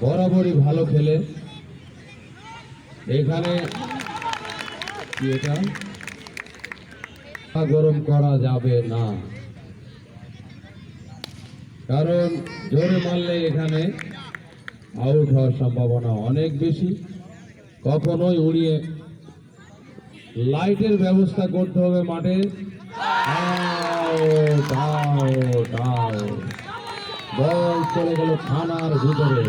বরাবরই ভালো খেলে। এখানে গরম করা যাবে না। কারণ জোরে মারলে এখানে আউট হওয়ার সম্ভাবনা অনেক বেশি। কখনোই উড়িয়ে লাইটের ব্যবস্থা করতে হবে মাঠে. বল চলে গেল থানার ভিতরে।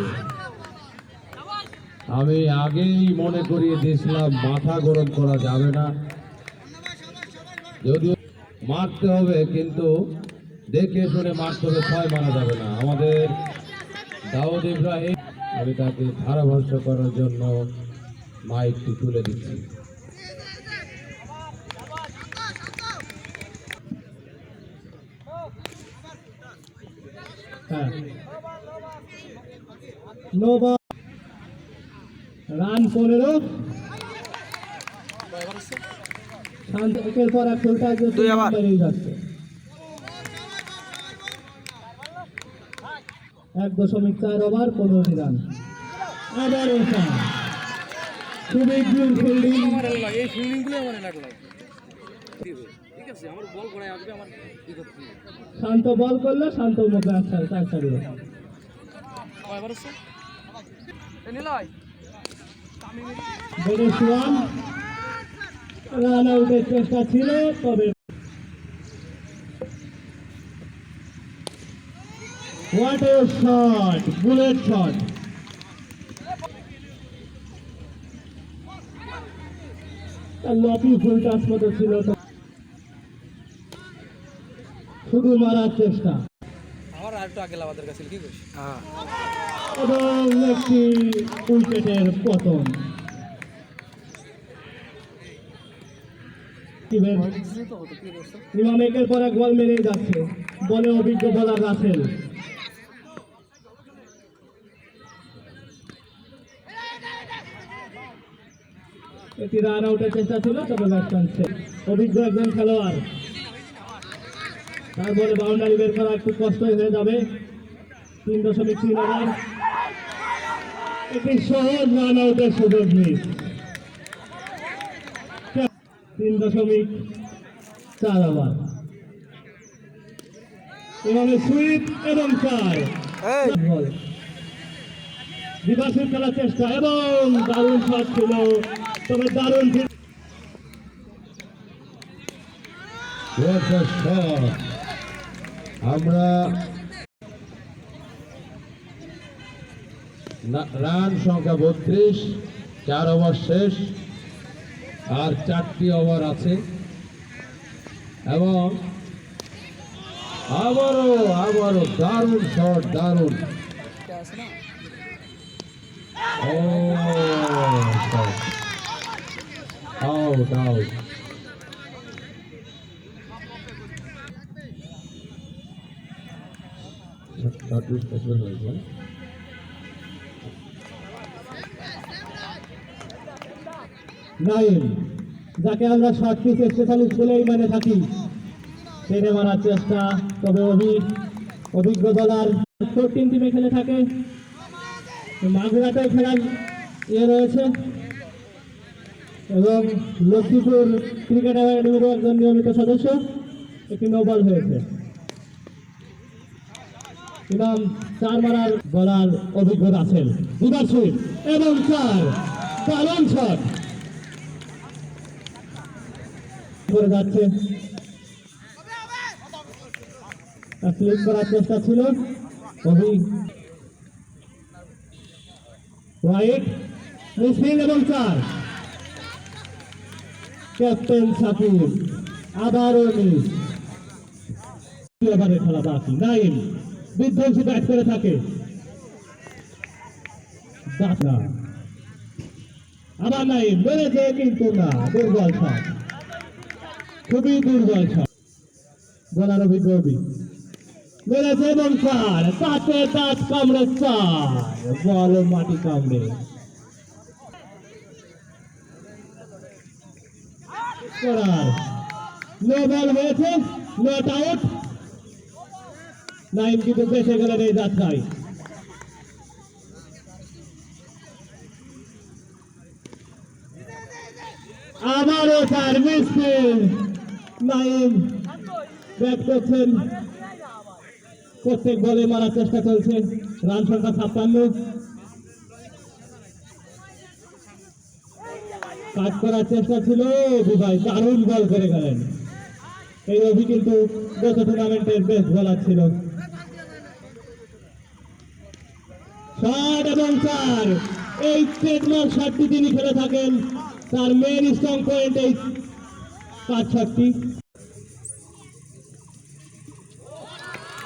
আমি আগেই মনে করিয়ে দিয়েছিলাম, মাথা গরম করা যাবে না। যদিও মারতে হবে, কিন্তু দেখে শুনে মারতে হবে, ছয় মারা যাবে না। আমাদের দাউদ ইব্রাহিম, আমি তাকে ধারাভাষ্য করার জন্য মাইকটি তুলে দিচ্ছি। হ্যাঁ। রান পনেরো। একের পর এক খেলতে আসবে বেরিয়ে যাচ্ছে। এক দশমিক চার ওভার পনেরোটি রান। আবার ওঠা খুবই ফিল্ডিং এই ফিল্ডিংগুলো আমার লাগল ঠিক আছে আমার বল করায় আসবে আমার কি করতে হবে? শান্ত বল করলে শান্ত মুখে আচ্ছা চার সোয়ান রান আউটের চেষ্টা ছিল তবে what a shot bullet shot lucky full touch মতো ছিল তো। শুধু মারার চেষ্টা। আমার আর একটু আগে লাভাদের কাছে কি করিস হ্যাঁ। এবং একটি উইকেটের পতন। মেরে যাচ্ছে। বলে অভিজ্ঞ বলার রাসেল। একটি রান আউটের চেষ্টা ছিল, তবে সেভ। অভিজ্ঞ একজন খেলোয়াড়। তার বলে বাউন্ডারি বের করা একটু কষ্ট হয়ে যাবে। তিন দশমিক তিন ওভার একটি সহজ রান আউটের সুযোগ মিস তিন দশমিক চার ওভার। এভাবে সুইপ এবং চার। বল বিভাসের খেলার চেষ্টা এবং দারুণ শট ছিল। তবে দারুণ! আমরা রান সংখ্যা বত্রিশ, চার ওভার শেষ, আর চারটি ওভার আছে। এবং আবারও আবারও দারুণ শট, দারুণ। Out out. নাইম, যাকে আমরা শর্ট পিচ স্পেশালিস্ট বলেই মানে থাকি টেনে মারার চেষ্টা। তবে অভিজ্ঞ অভিজ্ঞ দলার ফোরটিন টিমে খেলে থাকে। মাগুরাতেও খেলার ইয়ে রয়েছে। এবং লক্ষ্মীপুর ক্রিকেট একাডেমিরও একজন নিয়মিত সদস্য, একটি নোবল হয়েছে। ইমাম চার মারার বলার অভিজ্ঞতা আছেন। দুবার এবং চার দারুণ শট করে যাচ্ছে। ক্লিক করার চেষ্টা ছিল। হোয়াইট মিসফিল এবং চার। ক্যাপ্টেন সাকিব আবারও মিস। খেলা বাকি। নাইন বিধ্বংসী ব্যাট করে থাকে। আবার নাই মেরেছে কিন্তু না। দুর্বল শট খুবই দুর্বল শট গোলার অভিজ্ঞ মেরেছে এবং চার তাতে তাঁত কামড়ে চার, বল মাটি কামড়ে। আবারও তার মিসফিল্ড নাইম। ব্যাট করছেন। প্রত্যেক বলে মারার চেষ্টা চলছে। রান সংখ্যা ছাপ্পান্ন। কাজ করার চেষ্টা ছিল। বিভাই দারুণ বল করে গেলেন। এই রবি কিন্তু গত টুর্নামেন্টের বেস্ট বলার ছিল। শট এবং এই ট্রেডমার্ক শটটি তিনি খেলে থাকেন। তার মেন স্ট্রং পয়েন্ট এই পাঁচ শটটি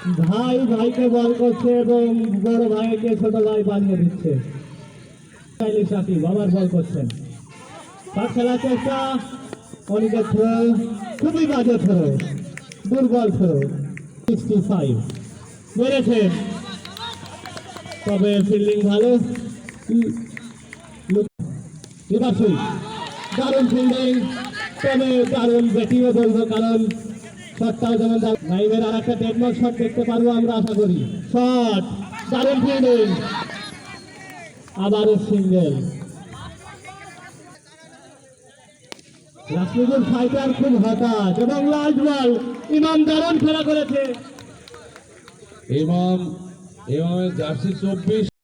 ভাই ভাইকে বল করছে এবং বড় ভাইকে ছোট ভাই বানিয়ে দিচ্ছে। সাকিব আবার বল করছেন তার খেলার চেষ্টা অনেকের থ্রো। খুবই বাজে থ্রো। দুর্বল থ্রো। সিক্সটি ফাইভ মেরেছেন তবে ফিল্ডিং ভালো। দারুণ ফিল্ডিং তবে দারুণ ব্যাটিংও বলব, কারণ শটটাও যেমন আর একটা শট দেখতে পারব আমরা, আশা করি। শট দারুণ ফিল্ডিং আবারও সিঙ্গেল রাশমিদুল ফাইটার খুব হতাশ এবং লাস্ট বল ইমাম দারুণ খেলা করেছে। ইমাম, ইমামের জার্সি চব্বিশ